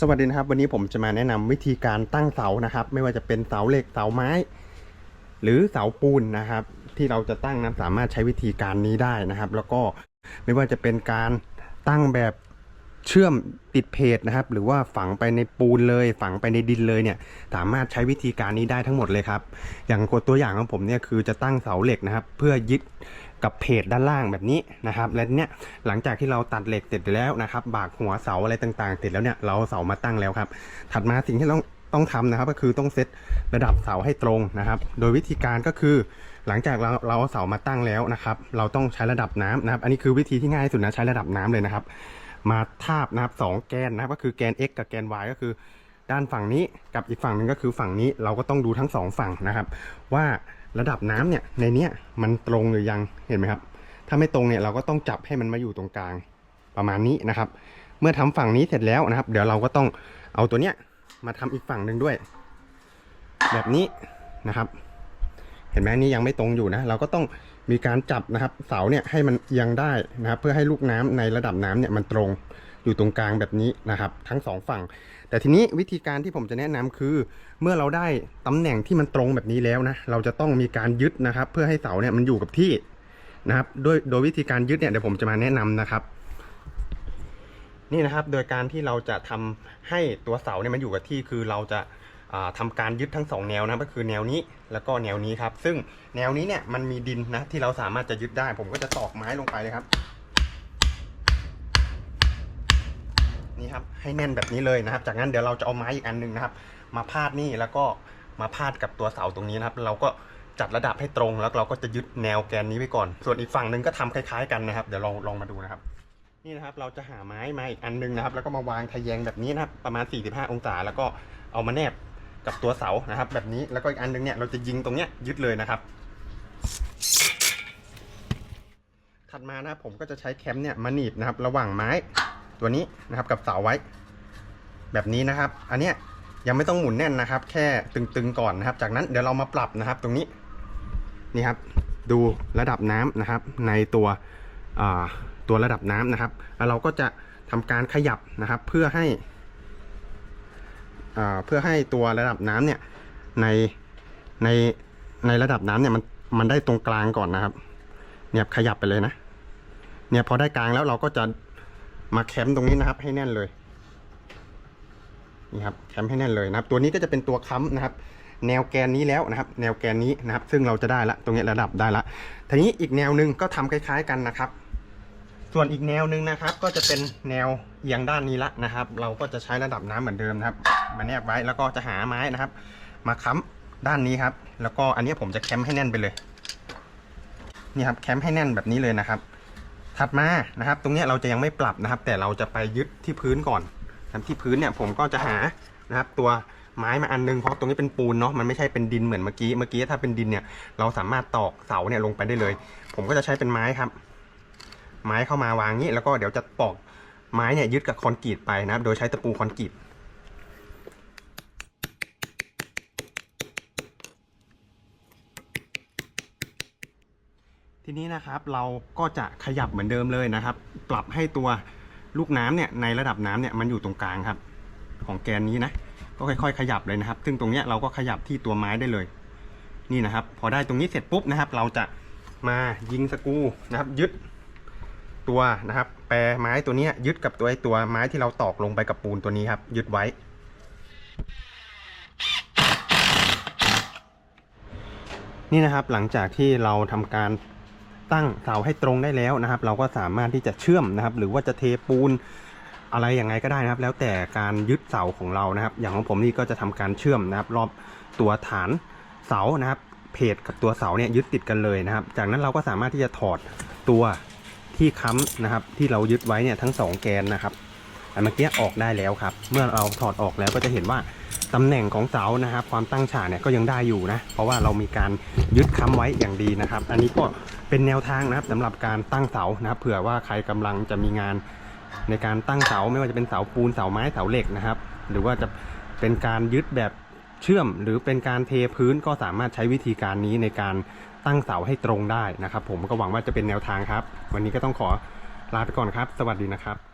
สวัสดีนะครับ วันนี้ผมจะมาแนะนำวิธีการตั้งเสานะครับ ไม่ว่าจะเป็นเสาเหล็กเสาไม้ หรือเสาปูนนะครับ ที่เราจะตั้งนั้นสามารถใช้วิธีการนี้ได้นะครับ แล้วก็ไม่ว่าจะเป็นการตั้งแบบ เชื่อมติดเพจนะครับ หรือว่าฝังไปในปูนเลย ฝังไปในดินเลยเนี่ย สามารถใช้วิธีการนี้ได้ทั้งหมดเลยครับ อย่างตัวอย่างของผมเนี่ยคือจะตั้งเสาเหล็กนะครับ เพื่อยึดกับเพจด้านล่างแบบนี้นะครับ และเนี่ยหลังจากที่เราตัดเหล็กเสร็จแล้วนะครับ บากหัวเสาอะไรต่างๆเสร็จแล้วเนี่ยเราเสามาตั้งแล้วครับ ถัดมาสิ่งที่ต้องต้องทำนะครับก็คือต้องเซตระดับเสาให้ตรงนะครับ โดยวิธีการก็คือ หลังจากเราเราเอาเสามาตั้งแล้วนะครับ เราต้องใช้ระดับน้ำนะครับ อันนี้คือวิธีที่ง่ายที่สุดนะใช้ระดับน้ำเลยนะครับ มาทาบนะครับสองแกนนะครับก็คือแกน x กับแกน y ก็คือ ด้านฝั่งนี้กับอีกฝั่งหนึ่งก็คือฝั่งนี้เราก็ต้องดูทั้งสองฝั่งนะครับ ว่าระดับน้ำเนี่ยในเนี้ยมันตรงหรือยังเห็นไหมครับ ถ้าไม่ตรงเนี่ยเราก็ต้องจับให้มันมาอยู่ตรงกลางประมาณนี้นะครับ เมื่อทำฝั่งนี้เสร็จแล้วนะครับ เดี๋ยวเราก็ต้องเอาตัวเนี้ยมาทำอีกฝั่งหนึ่งด้วย แบบนี้นะครับ เห็นไหมนี่ยังไม่ตรงอยู่นะ เราก็ต้องมีการจับนะครับ เสาเนี่ยให้มันเอียงได้นะครับ เพื่อให้ลูกน้ำในระดับน้ำเนี่ยมันตรงอยู่ตรงกลางแบบนี้นะครับ ทั้งสองฝั่ง แต่ทีนี้วิธีการที่ผมจะแนะนำคือ เมื่อเราได้ตำแหน่งที่มันตรงแบบนี้แล้วนะ เราจะต้องมีการยึดนะครับ เพื่อให้เสาเนี่ยมันอยู่กับที่นะครับโดยโดยวิธีการยึดเนี่ยเดี๋ยวผมจะมาแนะนำนะครับ นี่นะครับ โดยการที่เราจะทำให้ตัวเสาเนี่ยมันอยู่กับที่คือเราจะ ทำาการยึดทั้งสองแนวนะก็คือแนวนี้แล้วก็แนวนี้ครับ ซึ่งแนวนี้เนี่ยมันมีดินนะที่เราสามารถจะยึดได้ ผมก็จะตอกไม้ลงไปเลยครับนี่ครับให้แน่นแบบนี้เลยนะครับ จากนั้นเดี๋ยวเราจะเอาไม้อีกอันหนึงนะครับ มาพาดนี่แล้วก็มาพาดกับตัวเสาตรงนี้นะครับ เราก็จัดระดับให้ตรงแล้วเราก็จะยึดแนวแกนนี้ไว้ก่อน ส่วนอีกฝั่งหนึ่งก็ทำคล้ายๆกันนะครับ เดี๋ยวลองลองมาดูนะครับ นี่นะครับเราจะหาไม้มาอีกอันหนึงนะครับ แล้วก็มาวางทะแยงแบบนี้นะครับ ประมาณ 45 องศา แล้วก็เอามาแนบ กับตัวเสานะครับ แบบนี้แล้วก็อีกอันหนึงเนี่ยเราจะยิงตรงเนี้ยยึดเลยนะครับ ถัดมานะครับผมก็จะใช้แคมเนี่ยมาหนีบนะครับ ระหว่างไม้ตัวนี้นะครับกับเสาไว้ แบบนี้นะครับ อันเนี้ยยังไม่ต้องหมุนแน่นนะครับ แค่ตึงๆก่อนนะครับ จากนั้นเดี๋ยวเรามาปรับนะครับ ตรงนี้นี่ครับ ดูระดับน้ำนะครับ ในตัวตัวระดับน้ำนะครับแล้วเราก็จะทำการขยับนะครับ เพื่อให้ เพื่อให้ตัวระดับน้ำเนี่ยในในในระดับน้ำเนี่ยมันมันได้ตรงกลางก่อนนะครับ เนี่ยขยับไปเลยนะ เนี่ยพอได้กลางแล้วเราก็จะมาแคมป์ตรงนี้นะครับ ให้แน่นเลยนี่ครับแคมป์ให้แน่นเลยนะครับ ตัวนี้ก็จะเป็นตัวค้ำนะครับ แนวแกนนี้แล้วนะครับ แนวแกนนี้นะครับ ซึ่งเราจะได้ละตรงนี้ระดับได้ละทีนี้อีกแนวหนึ่งก็ทำคล้าย ๆ กันนะครับ ส่วนอีกแนวหนึ่งนะครับ ก็จะเป็นแนว เอียงด้านนี้ละนะครับ เราก็จะใช้ระดับน้ำเหมือนเดิมนะครับ มาแนบไว้แล้วก็จะหาไม้นะครับ มาค้ำด้านนี้ครับ แล้วก็อันนี้ผมจะแคมป์ให้แน่นไปเลยนี่ครับแคมป์ให้แน่นแบบนี้เลยนะครับ ถัดมานะครับ ตรงนี้เราจะยังไม่ปรับนะครับ แต่เราจะไปยึดที่พื้นก่อนนะที่พื้นเนี่ยผมก็จะหานะครับ ตัวไม้มาอันนึงเพราะตรงนี้เป็นปูนเนาะมันไม่ใช่เป็นดินเหมือนเมื่อกี้เมื่อกี้ถ้าเป็นดินเนี่ยเราสามารถตอกเสาเนี่ยลงไปได้เลย ผมก็จะใช้เป็นไม้ครับ ไม้เข้ามาวางงี้แล้วก็เดี๋ยวจะปอก ไม้เนี่ยยึดกับคอนกรีตไปนะครับ โดยใช้ตะปูคอนกรีตทีนี้นะครับเราก็จะขยับเหมือนเดิมเลยนะครับ ปรับให้ตัวลูกน้ำเนี่ยในระดับน้ำเนี่ยมันอยู่ตรงกลางครับ ของแกนนี้นะ ก็ค่อยๆ ขยับเลยนะครับ ซึ่งตรงเนี้ยเราก็ขยับที่ตัวไม้ได้เลย นี่นะครับ พอได้ตรงนี้เสร็จปุ๊บนะครับ เราจะมายิงสกูนะครับ ยึด ตัวนะครับ แปรไม้ตัวนี้ยึดกับตัวไอ้ตัวไม้ที่เราตอกลงไปกับปูนตัวนี้ครับ ยึดไว้ นี่นะครับหลังจากที่เราทำการตั้งเสาให้ตรงได้แล้วนะครับ เราก็สามารถที่จะเชื่อมนะครับ หรือว่าจะเทปูนอะไรอย่างไรก็ได้นะครับ แล้วแต่การยึดเสาของเรานะครับ อย่างของผมนี่ก็จะทำการเชื่อมนะครับ รอบตัวฐานเสานะครับ เพจกับตัวเสาเนี่ยยึดติดกันเลยนะครับ จากนั้นเราก็สามารถที่จะถอดตัว ที่ค้ำนะครับ ที่เรายึดไว้เนี่ยทั้งสองแกนนะครับอันเมื่อกี้ออกได้แล้วครับ เมื่อเราถอดออกแล้วก็จะเห็นว่าตำแหน่งของเสานะครับ ความตั้งฉากเนี่ยก็ยังได้อยู่นะ เพราะว่าเรามีการยึดค้ำไว้อย่างดีนะครับ อันนี้ก็เป็นแนวทางนะครับสำหรับการตั้งเสานะครับ เผื่อว่าใครกำลังจะมีงานในการตั้งเสาไม่ว่าจะเป็นเสาปูนเสาไม้เสาเหล็กนะครับ หรือว่าจะเป็นการยึดแบบเชื่อม หรือเป็นการเทพื้นก็สามารถใช้วิธีการนี้ในการ ตั้งเสาให้ตรงได้นะครับ ผมก็หวังว่าจะเป็นแนวทางครับ วันนี้ก็ต้องขอลาไปก่อนครับ สวัสดีนะครับ